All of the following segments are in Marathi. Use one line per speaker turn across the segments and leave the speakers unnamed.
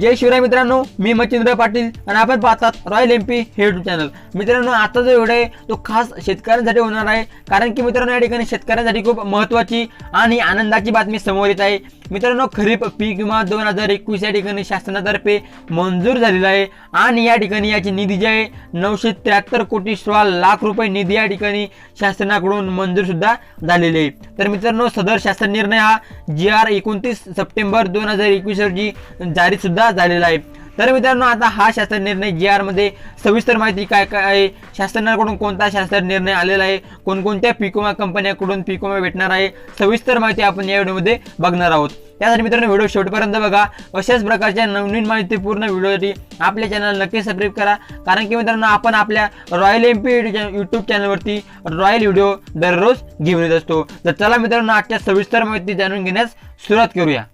जय शिवराय मित्रांनो मी मच्छिंद्र पाटील आणि आपण पाहतात रॉयल एम पी हे युट्यूब चॅनल मित्रांनो आता जो व्हिडिओ आहे तो खास शेतकऱ्यांसाठी होणार आहे. कारण की मित्रांनो या ठिकाणी शेतकऱ्यांसाठी खूप महत्त्वाची आणि आनंदाची बातमी समोर येत आहे. मित्रांनो खरीप पीक विमा दोन हजार एकवीस या ठिकाणी शासनातर्फे मंजूर झालेला आहे. आणि या ठिकाणी याची निधी जी आहे नऊशे त्र्याहत्तर कोटी सोळा लाख रुपये निधी या ठिकाणी शासनाकडून मंजूर सुद्धा झालेली आहे. तर मित्रांनो सदर शासन निर्णय हा जी आर एकोणतीस सप्टेंबर दोन हजार एकवीस रोजी जारी सुद्धा झालेला आहे. तर मित्रांनो आता हा शासन निर्णय जी आरमध्ये सविस्तर माहिती काय काय आहे? शासनाकडून कोणता शासन निर्णय आलेला आहे? कोणकोणत्या पिकोमा कंपन्याकडून पिकोमा भेटणार आहे? सविस्तर माहिती आपण या व्हिडिओमध्ये बघणार आहोत. त्यासाठी मित्रांनो व्हिडिओ शेवटपर्यंत बघा. अशाच प्रकारच्या नवनवीन माहितीपूर्ण व्हिडिओसाठी आपल्या चॅनल नक्की सबस्क्राईब करा. कारण की मित्रांनो आपण आपल्या रॉयल एम पी यूट्यूब चॅनलवरती रॉयल व्हिडिओ दररोज घेऊन येत असतो. तर चला मित्रांनो आजच्या सविस्तर माहिती जाणून घेण्यास सुरुवात करूया.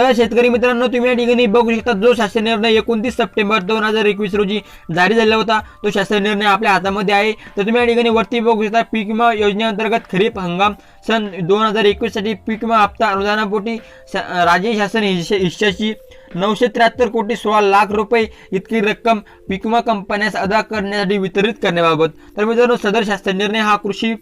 तर शेतकरी मित्रांनो तुम्ही या ठिकाणी बघू शकता जो शासन निर्णय एकोणतीस सप्टेंबर दोन हजार एकवीस रोजी जारी झालेला होता तो शासन निर्णय आपल्या हातामध्ये आहे. तर तुम्ही या ठिकाणी वरती बघू शकता पीक विमा योजनेअंतर्गत खरीप हंगाम सन दोन हजार एकवीससाठी पीक विमा हप्ता अनुदानापोटी राज्य शासन हिश्श- नऊशे त्र्याहत्तर कोटी सोळा लाख रुपये इतकी रक्कम पीक विमा कंपन्यास अदा करण्यासाठी वितरित करण्याबाबत. तर मित्रांनो सदर शासन निर्णय हा कृषी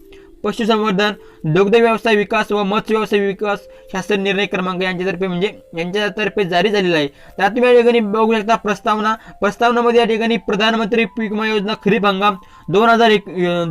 पशुसंवर्धन दुग्ध व्यवसाय विकास व मत्स्य व्यवसाय विकास शासन निर्णय क्रमांक यांच्यातर्फे म्हणजे यांच्यातर्फे जारी झालेला आहे. तर तुम्ही या ठिकाणी बघू शकता प्रस्तावना. प्रस्तावनामध्ये या ठिकाणी प्रधानमंत्री पीक विमा योजना खरीप हंगाम दोन हजार एक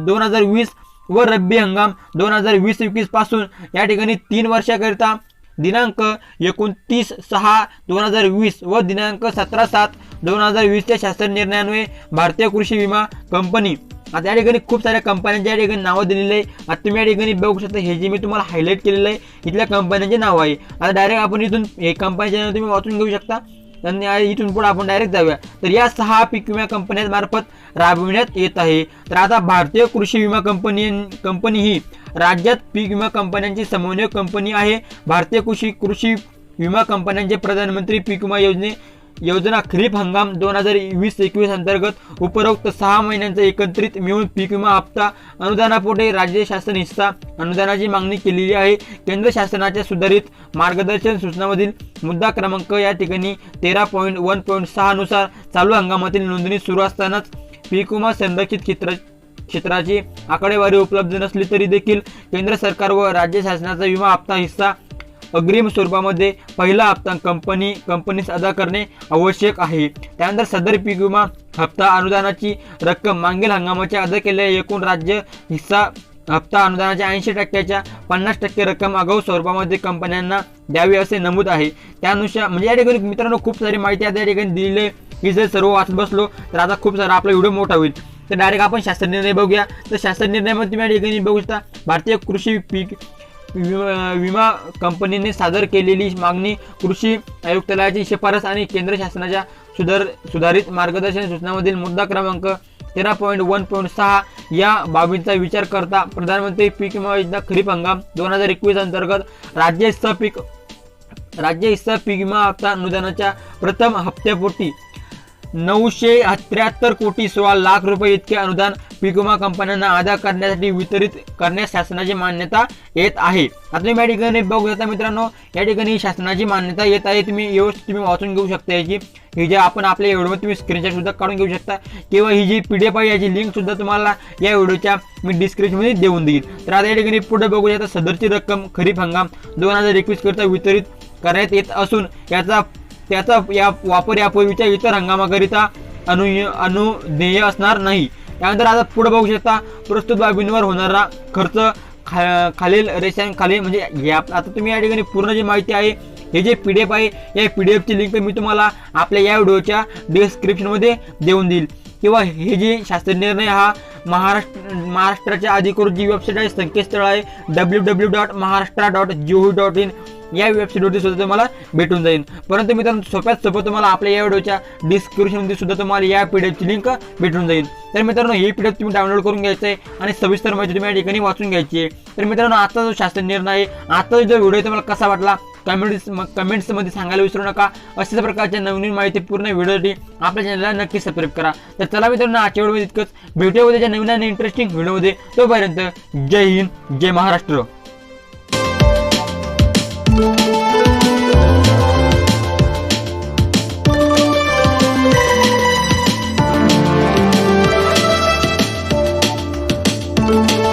दोन हजार वीस व रब्बी हंगाम दोन हजार वीस एकवीसपासून या ठिकाणी तीन वर्षाकरिता दिनांक एकोणतीस सहा दोन हजार वीस व दिनांक सतरा सात दोन हजार वीसच्या शासन निर्णयान्वये भारतीय कृषी विमा कंपनी आता या ठिकाणी खूप साऱ्या कंपन्यांच्या या ठिकाणी नावं दिलेली आहे आता तुम्ही या ठिकाणी बघू शकता हे जे मी तुम्हाला हायलाईट केलेलं आहे इथल्या कंपन्यांचे नाव आहे. आता डायरेक्ट आपण इथून हे कंपनीचे नाव तुम्ही वाचून घेऊ शकता. आणि इथून पुढे आपण डायरेक्ट जाऊया. तर या सहा पीक विमा कंपन्यांमार्फत राबविण्यात येत आहे. तर आता भारतीय कृषी विमा कंपनी कंपनी ही राज्यात पीक विमा कंपन्यांची समन्वय कंपनी आहे. भारतीय कृषी कृषी विमा कंपन्यांचे प्रधानमंत्री पीक विमा योजने योजना खरीप हंगाम दोन हजार वीस एकवीस अंतर्गत उपरोक्त सहा महिन्यांचा एकत्रित मिळून पीक विमा हप्ता अनुदानापोटे राज्य शासन हिस्सा अनुदानाची मागणी केलेली आहे. केंद्र शासनाच्या सुधारित मार्गदर्शन सूचनामधील मुद्दा क्रमांक या ठिकाणी तेरा पॉईंट वन पॉईंट सहा नुसार चालू हंगामातील नोंदणी सुरू असतानाच पीक विमा संरक्षित क्षेत्र क्षेत्राची आकडेवारी उपलब्ध नसली तरी देखील केंद्र सरकार व राज्य शासनाचा विमा हप्ता हिस्सा अग्रिम स्वरूपामध्ये पहिला हप्ता कंपनी कंपनीस अदा करणे आवश्यक आहे. त्यानंतर सदर पीक विमा हप्ता अनुदानाची रक्कम मागील हंगामाच्या अदा केलेल्या एकूण राज्य हिस्सा हप्ता अनुदानाच्या ऐंशी टक्क्याच्या पन्नास टक्के रक्कम आगाऊ स्वरूपामध्ये कंपन्यांना द्यावी असे नमूद आहे. त्यानुसार म्हणजे या ठिकाणी मित्रांनो खूप सारी माहिती आता या ठिकाणी दिलेली आहे. की जर सर्व वाचत बसलो तर आता खूप सारा आपला व्हिडिओ मोठा होईल. तर डायरेक्ट आपण शासन निर्णय बघूया. तर शासन निर्णयामध्ये तुम्ही या ठिकाणी बघू शकता भारतीय कृषी पीक विमा विमा कंपनीने सादर केलेली मागणी कृषी आयुक्तालयाची शिफारस आणि केंद्र शासनाच्या सुधार सुधारित मार्गदर्शन सूचनामधील मुद्दा क्रमांक तेरा पॉईंट वन पॉईंट सहा या बाबींचा विचार करता प्रधानमंत्री पीक विमा योजना खरीप हंगाम दोन हजार एकवीस अंतर्गत राज्य हिस्सा पीक राज्य हिस्सा पीक विमा हप्ता अनुदानाच्या प्रथम हप्त्यापोटी नऊशे त्र्याहत्तर कोटी सोळा लाख रुपये इतके अनुदान पीक विमा कंपन्यांना अदा करण्यासाठी वितरित करण्यास शासनाची मान्यता येत आहे. आता तुम्ही या ठिकाणी बघू शकता मित्रांनो या ठिकाणी शासनाची मान्यता येत आहे. तुम्ही व्यवस्थित तुम्ही वाचून घेऊ शकता याची ही जे आपण आपल्या व्हिडिओमध्ये तुम्ही स्क्रीनशॉट सुद्धा काढून घेऊ शकता किंवा ही जी पी डी एफ आहे याची लिंक सुद्धा तुम्हाला या व्हिडिओच्या मी डिस्क्रिप्शनमध्ये देऊन देईल. तर आता या ठिकाणी पुढे बघू शकता सदरची रक्कम खरीप हंगाम दोन हजार एकवीस करता वितरित करण्यात येत असून याचा त्याचा या वापर यापूर्वीच्या इतर हंगामाकरिता अनु अनुदेय असणार नाही. त्यानंतर आता पुढे बघू शकता प्रस्तुत बाबींवर होणारा खर्च खा खालील रेषांखाली म्हणजे या आता तुम्ही या ठिकाणी पूर्ण जी माहिती आहे हे जे पी डी एफ आहे या पी डी एफची लिंक मी तुम्हाला आपल्या या व्हिडिओच्या डिस्क्रिप्शनमध्ये देऊन देईल. किंवा हे जे शास्त्रीय निर्णय हा महाराष्ट्र महाराष्ट्राच्या अधिकृत जी वेबसाईट आहे संकेतस्थळ आहे W W dot Maharashtra dot G dot in या वेबसाईटवरती सुद्धा तुम्हाला भेटून जाईल. परंतु मित्रांनो सोप्यात सोपं तुम्हाला आपल्या या व्हिडिओच्या डिस्क्रिप्शनमध्ये सुद्धा तुम्हाला या पी डी एफची लिंक भेटून जाईल. तर मित्रांनो ही पी डी एफ तुम्ही डाउनलोड करून घ्यायचं आहे आणि सविस्तर माहिती तुम्ही या ठिकाणी वाचून घ्यायची आहे. तर मित्रांनो आता जो शास्त्र निर्णय आहे आता जो व्हिडिओ तुम्हाला कसा वाटला? कमेंट्स कमेंट्समध्ये सांगायला विसरू नका. अशाच प्रकारच्या नवीन माहिती पूर्ण व्हिडिओसाठी आपल्या चॅनलला नक्की सबस्क्राईब करा. तर चला मित्रांनो आजच्या व्हिडिओमध्ये इतकंच. भेटूया उद्याच्या नवीन आणि इंटरेस्टिंग व्हिडिओमध्ये. तोपर्यंत जय हिंद जय महाराष्ट्र. Thank you.